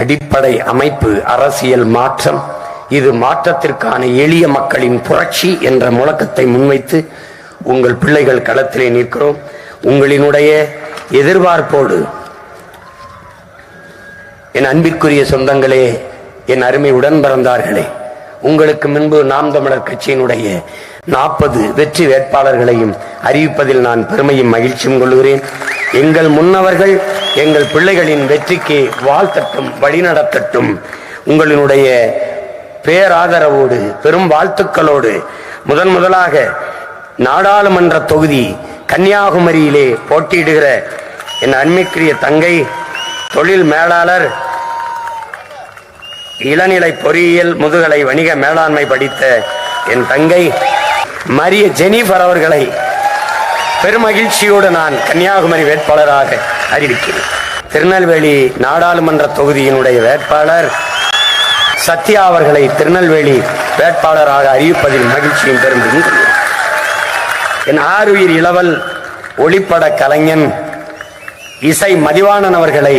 அடிப்படை அமைப்பு அரசியல் மாற்றம். இது மாற்றத்திற்கான எளிய மக்களின் புரட்சி என்ற முழக்கத்தை முன்வைத்து உங்கள் பிள்ளைகள் களத்திலே நிற்கிறோம். உங்களினுடைய எதிர்பார்ப்போடு என் அன்பிற்குரிய சொந்தங்களே என் அருமை உடன் பிறந்தார்களே உங்களுக்கு முன்பு நாம் தமிழர் கட்சியினுடைய நாற்பது வெற்றி வேட்பாளர்களையும் அறிவிப்பதில் நான் பெருமையும் மகிழ்ச்சியும் கொள்கிறேன். எங்கள் முன்னவர்கள் எங்கள் பிள்ளைகளின் வெற்றிக்கு வாழ்த்தட்டும் வழிநடத்தட்டும். உங்களினுடைய பேராதரவோடு பெரும் வாழ்த்துக்களோடு முதன் முதலாக நாடாளுமன்ற தொகுதி கன்னியாகுமரியிலே போட்டியிடுகிற என் அண்மைக்குரிய தங்கை தொழில் மேலாளர் இளநிலை பொறியியல் முதுகலை வணிக மேலாண்மை படித்த என் தங்கை மரிய ஜெனிஃபர் அவர்களை பெருமகிழ்ச்சியோடு நான் கன்னியாகுமரி வேட்பாளராக அறிவிக்கிறேன் திருநெல்வேலி நாடாளுமன்ற தொகுதியினுடைய வேட்பாளர் சத்யா அவர்களை திருநெல்வேலி வேட்பாளராக அறிவிப்பதில் மகிழ்ச்சியும் பெருமையும் என் ஆறுயிர் இளவல் ஒளிப்பட கலைஞன் இசை மதிவாணன் அவர்களை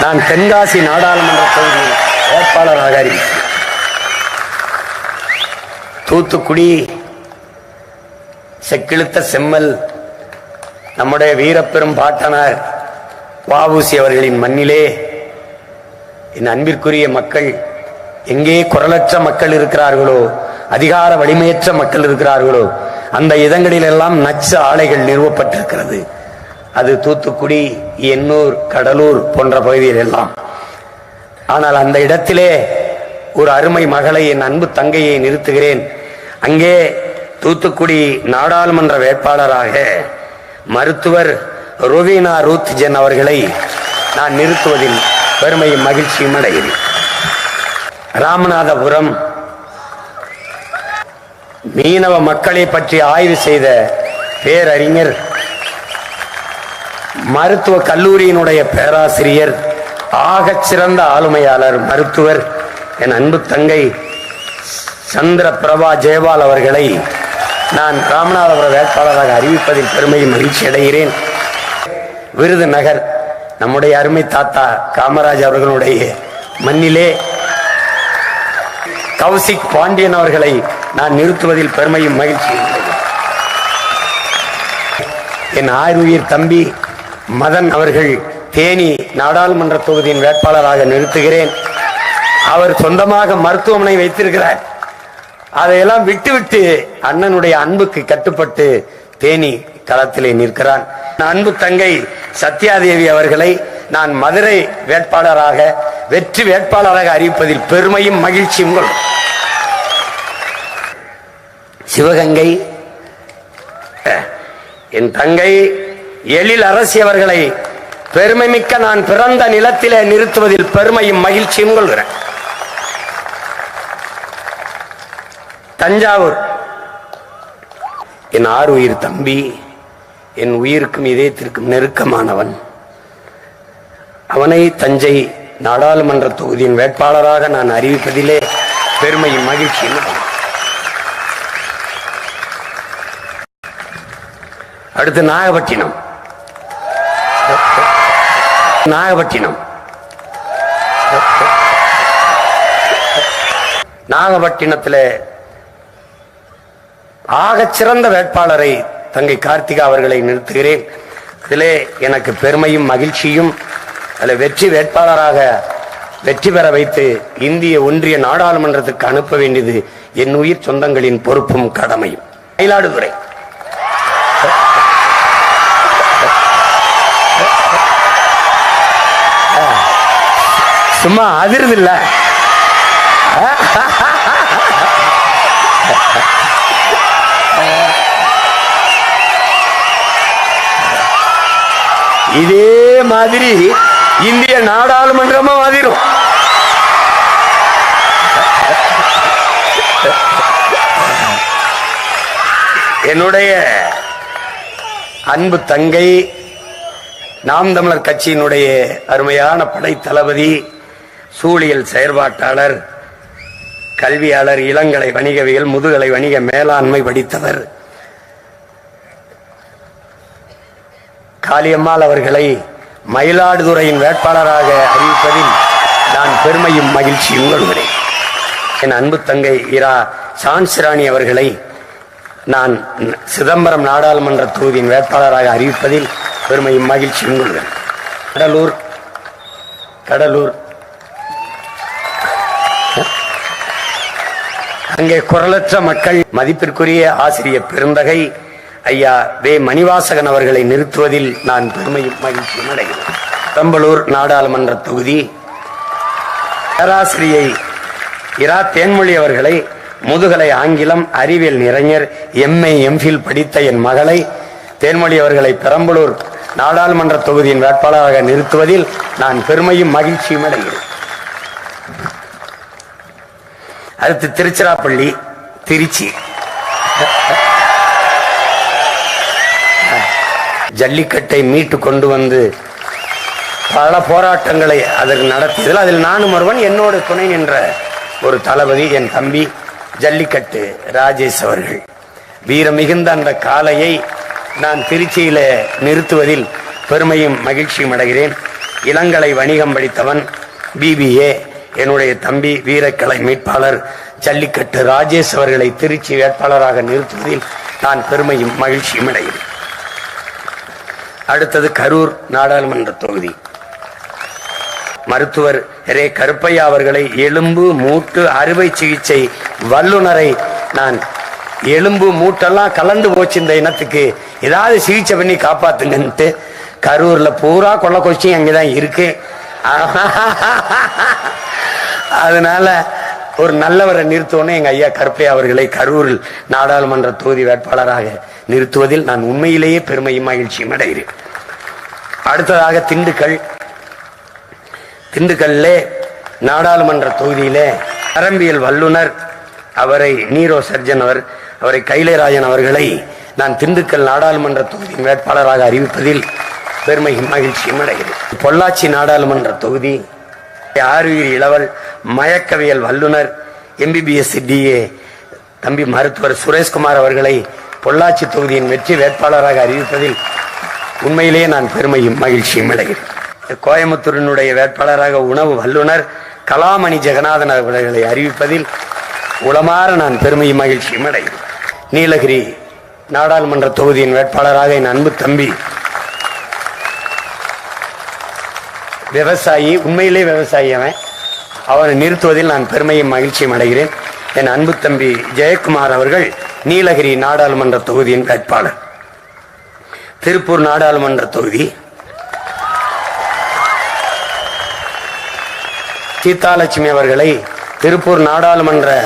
நான் தென்காசி நாடாளுமன்ற தொகுதியில் வேட்பாளராக அறிவிக்கிறேன். தூத்துக்குடி செக்கிழுத்த செம்மல் நம்முடைய வீரப்பெரும் பாட்டனார் வாவூசி அவர்களின் மண்ணிலே என் அன்பிற்குரிய மக்கள் எங்கே குரலற்ற மக்கள் இருக்கிறார்களோ அதிகார வலிமையற்ற மக்கள் இருக்கிறார்களோ அந்த இடங்களிலெல்லாம் நச்சு ஆலைகள் நிறுவப்பட்டிருக்கிறது. அது தூத்துக்குடி எண்ணூர் கடலூர் போன்ற பகுதியில் எல்லாம் ஆனால் அந்த இடத்திலே ஒரு அருமை மகளை என் அன்பு தங்கையை நிறுத்துகிறேன். அங்கே தூத்துக்குடி நாடாளுமன்ற வேட்பாளராக மருத்துவர் ருவீனா ரூத் ஜென் அவர்களை நான் நிறுத்துவதில் பெருமையும் மகிழ்ச்சியும் அடைகிறேன். ராமநாதபுரம் மீனவ மக்களை பற்றி ஆய்வு செய்த பேரறிஞர் மருத்துவ கல்லூரியினுடைய பேராசிரியர் ஆகச் சிறந்த ஆளுமையாளர் மருத்துவர் என் அன்பு தங்கை சந்திர பிரபா ஜெயபால் அவர்களை நான் ராமநாதபுர வேட்பாளராக அறிவிப்பதில் பெருமையும் மகிழ்ச்சி அடைகிறேன். விருதுநகர் நம்முடைய அருமை தாத்தா காமராஜ் அவர்களுடைய மண்ணிலே கௌசிக் பாண்டியன் அவர்களை நான் நிறுத்துவதில் பெருமையும் மகிழ்ச்சியும் என் ஆறுயிர் தம்பி மதன் அவர்கள் தேனி நாடாளுமன்ற தொகுதியின் வேட்பாளராக நிறுத்துகிறேன். அவர் சொந்தமாக மருத்துவமனை வைத்திருக்கிறார். அதையெல்லாம் விட்டுவிட்டு அண்ணனுடைய அன்புக்கு கட்டுப்பட்டு தேனி களத்திலே நிற்கிறான். அன்பு தங்கை சத்யாதேவி அவர்களை நான் மதுரை வேட்பாளராக வெற்றி வேட்பாளராக அறிவிப்பதில் பெருமையும் மகிழ்ச்சியும் கொள்ளும். சிவகங்கை என் தங்கை எழில் அரசி அவர்களை பெருமை மிக்க நான் பிறந்த நிலத்திலே நிறுத்துவதில் பெருமையும் மகிழ்ச்சியும் கொள்கிறேன். தஞ்சாவூர். என் ஆறு உயிர் தம்பி என் உயிருக்கும் இதயத்திற்கும் நெருக்கமானவன். அவனை தஞ்சை நாடாளுமன்ற தொகுதியின் வேட்பாளராக நான் அறிவிப்பதிலே பெருமையும் மகிழ்ச்சியும் அடுத்து நாகப்பட்டினம். நாகப்பட்டினம். நாகப்பட்டினத்தில் ஆகச் சிறந்த வேட்பாளரை தங்கை கார்த்திகா அவர்களை நிறுத்துகிறேன். இதிலே எனக்கு பெருமையும் மகிழ்ச்சியும் அதில் வெற்றி வேட்பாளராக வெற்றி பெற வைத்து இந்திய ஒன்றிய நாடாளுமன்றத்துக்கு அனுப்ப வேண்டியது என் உயிர் சொந்தங்களின் பொறுப்பும் கடமையும். மயிலாடுதுறை. சும்மா அதிர்து இதே மாதிரி இந்திய நாடாளுமன்றமும் அதிரும் என்னுடைய அன்பு தங்கை நாம் தமிழர் கட்சியினுடைய அருமையான படை தளபதி சூழியல் செயற்பாட்டாளர் கல்வியாளர் இளங்கலை வணிகவியல் முதுகலை வணிக மேலாண்மை படித்தவர் காளியம்மாள் அவர்களை மயிலாடுதுறையின் வேட்பாளராக அறிவிப்பதில் நான் பெருமையும் மகிழ்ச்சியும் கொள்கிறேன் என் அன்பு தங்கை இரா சான்சிராணி அவர்களை நான் சிதம்பரம் நாடாளுமன்ற தொகுதியின் வேட்பாளராக அறிவிப்பதில் பெருமையும் மகிழ்ச்சியும் கொள்கிறேன் கடலூர் கடலூர். அங்கே குரலற்ற மக்கள் மதிப்பிற்குரிய ஆசிரியர் பெருந்தகை ஐயா வே மணிவாசகன் அவர்களை நிறுத்துவதில் நான் பெருமையும் மகிழ்ச்சியும் அடைகிறேன். பெரம்பலூர் நாடாளுமன்ற தொகுதி பேராசிரியை இரா தேன்மொழி அவர்களை முதுகலை ஆங்கிலம் அறிவியல் நிறைஞர் எம்ஏ எம்ஃபில் படித்த என் மகளை தேன்மொழி அவர்களை பெரம்பலூர் நாடாளுமன்ற தொகுதியின் வேட்பாளராக நிறுத்துவதில் நான் பெருமையும் மகிழ்ச்சியும் அடைகிறேன். அடுத்து திருச்சிராப்பள்ளி திருச்சி. ஜல்லிக்கட்டை மீட்டு கொண்டு வந்து பல போராட்டங்களை அதற்கு நடத்தியதில் அதில் நானும் ஒருவன் என்னோட துணை நின்ற ஒரு தளபதி என் தம்பி ஜல்லிக்கட்டு ராஜேஷ் அவர்கள். வீரம் மிகுந்த அந்த காளையை நான் திருச்சியில நிறுத்துவதில் பெருமையும் மகிழ்ச்சியும் அடைகிறேன். இளங்கலை வணிகம் படித்தவன் பிபிஏ என்னுடைய தம்பி வீரக்கலை மீட்பாளர் ஜல்லிக்கட்டு ராஜேஷ் அவர்களை திருச்சி வேட்பாளராக நிறுத்துவதில் நான் பெருமையும் மகிழ்ச்சியும் அடைகிறேன். அடுத்தது கரூர் நாடாளுமன்ற தொகுதி. மருத்துவர் ரே. கருப்பையா அவர்களை எலும்பு மூட்டு அறுவை சிகிச்சை வல்லுனரை நான் எலும்பு மூட்டெல்லாம் கலந்து போச்சு இந்த இனத்துக்கு. ஏதாவது சிகிச்சை பண்ணி காப்பாத்துங்கன்ட்டு கரூர்ல பூரா கொள்ள கொச்சி அங்கதான் இருக்கு. அதனால ஒரு நல்லவரை நிறுத்தோன்னு எங்க ஐயா கருப்பையா அவர்களை கரூரில் நாடாளுமன்ற தொகுதி வேட்பாளராக நிறுத்துவதில் நான் உண்மையிலேயே பெருமையும் மகிழ்ச்சியும் அடைகிறேன். அடுத்ததாக திண்டுக்கல். திண்டுக்கல்லே நாடாளுமன்ற தொகுதியிலே நரம்பியல் வல்லுனர் அவரை நீரோ சர்ஜன் அவர் அவரை கைலைராஜன் அவர்களை நான் திண்டுக்கல் நாடாளுமன்ற தொகுதியின் வேட்பாளராக அறிவிப்பதில் பெருமையும் மகிழ்ச்சியும் அடைகிறேன். பொள்ளாச்சி நாடாளுமன்ற தொகுதி ஆறுயிர் இளவல் மயக்கவியல் வல்லுனர் எம்பிபிஎஸ் டிஏ தம்பி மருத்துவர் சுரேஷ்குமார் அவர்களை பொள்ளாச்சி தொகுதியின் வெற்றி வேட்பாளராக அறிவிப்பதில் உண்மையிலேயே நான் பெருமையும் மகிழ்ச்சியும் அடைகிறேன் கோயம்புத்தூரினுடைய வேட்பாளராக உணவு வல்லுனர் கலாமணி ஜெகநாதன் அவர்களை அறிவிப்பதில் உளமாற நான் பெருமையும் மகிழ்ச்சியும் அடைகிறேன் நீலகிரி நாடாளுமன்ற தொகுதியின் வேட்பாளராக என் அன்பு தம்பி விவசாயி உண்மையிலே விவசாயி அவன். அவனை நிறுத்துவதில் நான் பெருமையும் மகிழ்ச்சியும் அடைகிறேன் என் அன்பு தம்பி ஜெயக்குமார் அவர்கள் நீலகிரி நாடாளுமன்ற தொகுதியின் வேட்பாளர். திருப்பூர் நாடாளுமன்ற தொகுதி. சீதாலட்சுமி அவர்களை திருப்பூர் நாடாளுமன்ற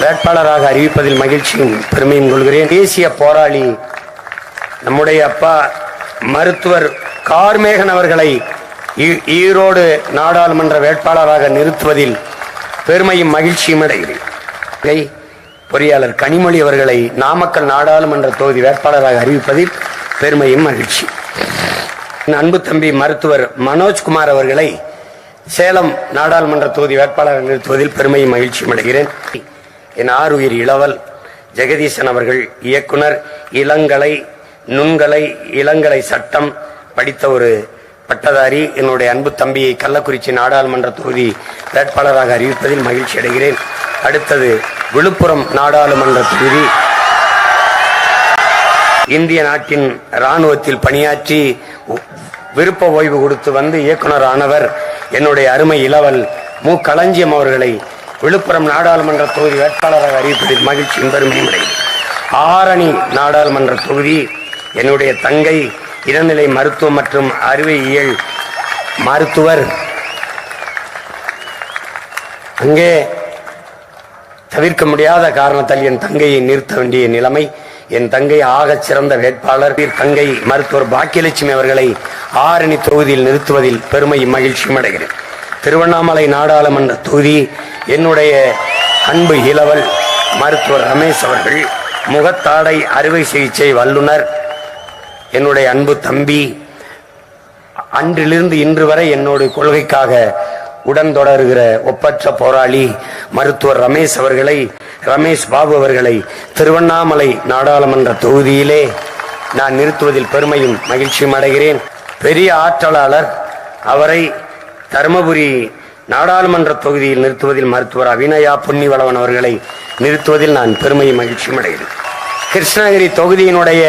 வேட்பாளராக அறிவிப்பதில் மகிழ்ச்சியும் பெருமையும் கொள்கிறேன். தேசிய போராளி நம்முடைய அப்பா மருத்துவர் கார்மேகன் அவர்களை ஈ- ஈரோடு நாடாளுமன்ற வேட்பாளராக நிறுத்துவதில் பெருமையும் மகிழ்ச்சியும் அடைகிறேன். பொறியாளர் கனிமொழி அவர்களை நாமக்கல் நாடாளுமன்ற தொகுதி வேட்பாளராக அறிவிப்பதில் பெருமையும் மகிழ்ச்சி. அன்பு தம்பி மருத்துவர் மனோஜ்குமார் அவர்களை சேலம் நாடாளுமன்ற தொகுதி வேட்பாளராக நிறுத்துவதில் பெருமையும் மகிழ்ச்சியும் அடைகிறேன். என் ஆறுயிர் இளவல் ஜெகதீசன் அவர்கள் இயக்குனர் இளங்கலை நுண்கலை இளங்கலை சட்டம் படித்த ஒரு பட்டதாரி என்னுடைய அன்பு தம்பியை கள்ளக்குறிச்சி நாடாளுமன்ற தொகுதி வேட்பாளராக அறிவிப்பதில் மகிழ்ச்சி அடைகிறேன். அடுத்தது விழுப்புரம் நாடாளுமன்ற தொகுதி. இந்திய நாட்டின் ராணுவத்தில் பணியாற்றி விருப்ப ஓய்வு கொடுத்து வந்து இயக்குனர் ஆனவர் என்னுடைய அருமை இளவல் மு. களஞ்சியம் அவர்களை விழுப்புரம் நாடாளுமன்ற தொகுதி வேட்பாளராக அறிவிப்பதில் மகிழ்ச்சியும் பெருமையும் ஆரணி நாடாளுமன்ற தொகுதி என்னுடைய தங்கை இளநிலை மருத்துவம் மற்றும் அறிவியல் மருத்துவர். அங்கே தவிர்க்க முடியாத காரணத்தால் என் தங்கையை நிறுத்த வேண்டிய நிலைமை என் தங்கை ஆகச் சிறந்த வேட்பாளர். தங்கை மருத்துவர் பாக்கியலட்சுமி அவர்களை ஆரணி தொகுதியில் நிறுத்துவதில் பெருமை மகிழ்ச்சியும் அடைகிறேன். திருவண்ணாமலை நாடாளுமன்ற தொகுதி என்னுடைய அன்பு இளவல் மருத்துவர் ரமேஷ் அவர்கள் முகத்தாடை அறுவை சிகிச்சை வல்லுனர் என்னுடைய அன்பு தம்பி அன்றிலிருந்து இன்று வரை என்னோட கொள்கைக்காக உடன் தொடர்கிற ஒப்பற்ற போராளி மருத்துவர் ரமேஷ் அவர்களை ரமேஷ் பாபு அவர்களை திருவண்ணாமலை நாடாளுமன்ற தொகுதியிலே நான் நிறுத்துவதில் பெருமையும் மகிழ்ச்சியும் அடைகிறேன். பெரிய ஆற்றலாளர் அவரை தருமபுரி நாடாளுமன்ற தொகுதியில் நிறுத்துவதில் மருத்துவர் அபிநயா பொன்னிவளவன் அவர்களை நிறுத்துவதில் நான் பெருமையும் மகிழ்ச்சியும் அடைகிறேன். கிருஷ்ணகிரி தொகுதியினுடைய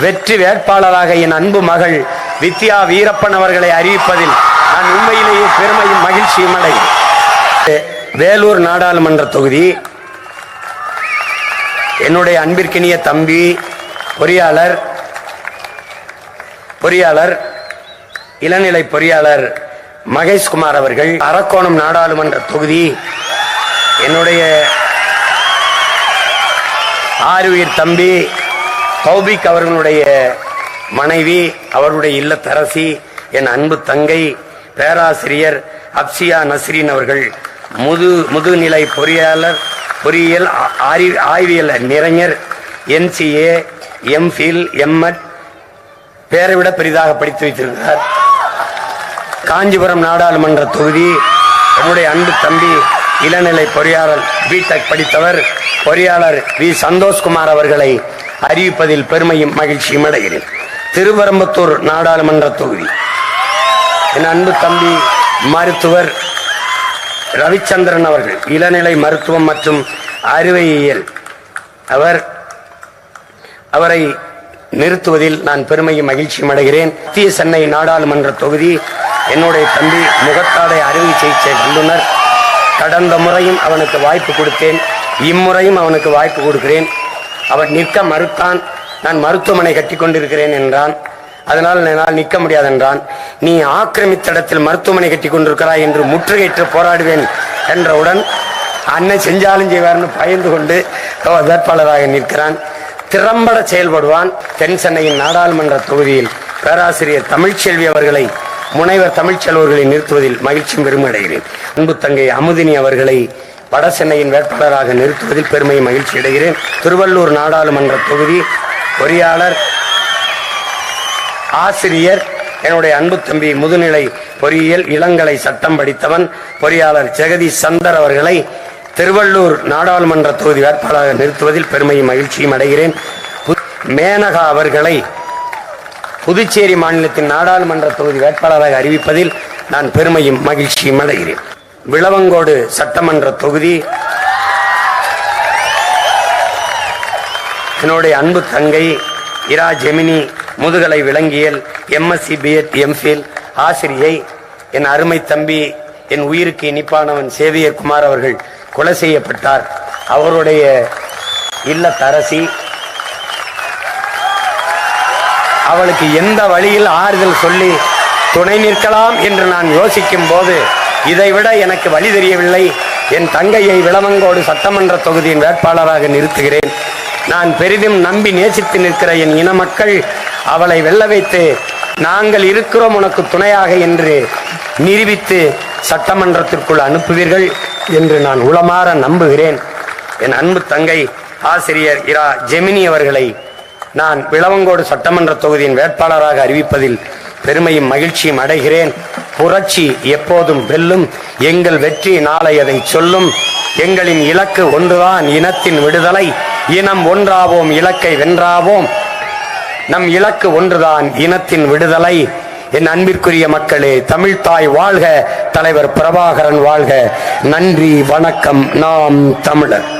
வெற்றி வேட்பாளராக என் அன்பு மகள் வித்யா வீரப்பன் அவர்களை அறிவிப்பதில் நான் உண்மையிலேயே பெருமையும் மகிழ்ச்சியும் அடைகிறேன். வேலூர் நாடாளுமன்ற தொகுதி என்னுடைய அன்பிற்கினிய தம்பி பொறியாளர் பொறியாளர் இளநிலை பொறியாளர் மகேஷ்குமார் அவர்கள் அரக்கோணம் நாடாளுமன்ற தொகுதி என்னுடைய ஆறுயிர் தம்பி தௌபிக் அவர்களுடைய மனைவி அவருடைய இல்லத்தரசி என் அன்பு தங்கை பேராசிரியர் அப்சியா நஸ்ரீன் அவர்கள் முது முதுநிலை பொறியாளர் பொறியியல் ஆரி- ஆய்வியல் நிறைஞர் என்சிஏ எம்ஃபில் எம்எட் பேரை விட பெரிதாக படித்து வைத்திருக்கிறார். காஞ்சிபுரம் நாடாளுமன்ற தொகுதி என்னுடைய அன்பு தம்பி இளநிலை பொறியாளர் பிடெக் படித்தவர் பொறியாளர் வி சந்தோஷ்குமார் அவர்களை அறிவிப்பதில் பெருமையும் மகிழ்ச்சியும் அடைகிறேன் திருவரம்பத்தூர் நாடாளுமன்ற தொகுதி. என் அன்பு தம்பி மருத்துவர் ரவிச்சந்திரன் அவர்கள் இளநிலை மருத்துவம் மற்றும் அறுவையியல் அவர் அவரை நிறுத்துவதில் நான் பெருமையும் மகிழ்ச்சியும் அடைகிறேன். மத்திய சென்னை நாடாளுமன்ற தொகுதி என்னுடைய தம்பி முகத்தாடை அறுவை சிகிச்சை வல்லுநர். கடந்த முறையும் அவனுக்கு வாய்ப்பு கொடுத்தேன். இம்முறையும் அவனுக்கு வாய்ப்பு கொடுக்கிறேன். அவன் நிற்க மறுத்தான். நான் மருத்துவமனை கட்டி கொண்டிருக்கிறேன் என்றான். அதனால் என்னால் நிற்க முடியாது என்றான் நீ ஆக்கிரமித்த இடத்தில் மருத்துவமனை கட்டி கொண்டிருக்கிறாய் என்று முற்றுகையிட்டு போராடுவேன் என்றவுடன் அண்ணன் செஞ்சாலும் செய்வார்னு பயந்து கொண்டு வேட்பாளராக நிற்கிறான். திறம்பட செயல்படுவான் தென் சென்னையின் நாடாளுமன்ற தொகுதியில். பேராசிரியர் தமிழ்ச்செல்வி அவர்களை முனைவர் தமிழ்ச்செல்வர்களை நிறுத்துவதில் மகிழ்ச்சியும் பெருமடைகிறேன் அன்பு தங்கை அமுதினி அவர்களை வட சென்னையின் வேட்பாளராக நிறுத்துவதில் பெருமை மகிழ்ச்சி அடைகிறேன். திருவள்ளூர் நாடாளுமன்ற தொகுதி பொறியாளர் ஆசிரியர் என்னுடைய அன்பு தம்பி முதுநிலை பொறியியல் இளங்கலை சட்டம் படித்தவன் பொறியாளர் ஜெகதீஷ் சந்தர் அவர்களை திருவள்ளூர் நாடாளுமன்ற தொகுதி வேட்பாளராக நிறுத்துவதில் பெருமையும் மகிழ்ச்சியும் அடைகிறேன். மேனகா அவர்களை புதுச்சேரி மாநிலத்தின் நாடாளுமன்ற தொகுதி வேட்பாளராக அறிவிப்பதில் நான் பெருமையும் மகிழ்ச்சியும் அடைகிறேன். விளவங்கோடு சட்டமன்ற தொகுதி. என்னுடைய அன்பு தங்கை இரா ஜெமினி முதுகலை விலங்கியல் எம்எஸ்சி பிஎட் எம்ஃபில் ஆசிரியை என் அருமை தம்பி என் உயிருக்கு இனிப்பானவன் சேவியர் குமார் அவர்கள் கொலை செய்யப்பட்டார். அவருடைய இல்லத்தரசி அவளுக்கு எந்த வழியில் ஆறுதல் சொல்லி துணை நிற்கலாம் என்று நான் யோசிக்கும் போது இதைவிட எனக்கு வழி தெரியவில்லை. என் தங்கையை விளவங்கோடு சட்டமன்ற தொகுதியின் வேட்பாளராக நிறுத்துகிறேன். நான் பெரிதும் நம்பி நேசித்து நிற்கிற என் இன மக்கள் அவளை வெல்ல வைத்து நாங்கள் இருக்கிறோம் உனக்கு துணையாக என்று நிரூபித்து சட்டமன்றத்திற்குள் அனுப்புவீர்கள் என்று நான் உளமாற நம்புகிறேன். என் அன்பு தங்கை ஆசிரியர் இரா. ஜெமினி அவர்களை நான் விளவங்கோடு சட்டமன்ற தொகுதியின் வேட்பாளராக அறிவிப்பதில் பெருமையும் மகிழ்ச்சியும் அடைகிறேன். புரட்சி எப்போதும் வெல்லும். எங்கள் வெற்றி நாளை அதை சொல்லும். எங்களின் இலக்கு ஒன்றுதான் இனத்தின் விடுதலை. இனம் ஒன்றாவோம் இலக்கை வென்றாவோம். நம் இலக்கு ஒன்றுதான் இனத்தின் விடுதலை. என் அன்பிற்குரிய மக்களே தமிழ்தாய் வாழ்க தலைவர் பிரபாகரன் வாழ்க. நன்றி வணக்கம். நாம் தமிழர்.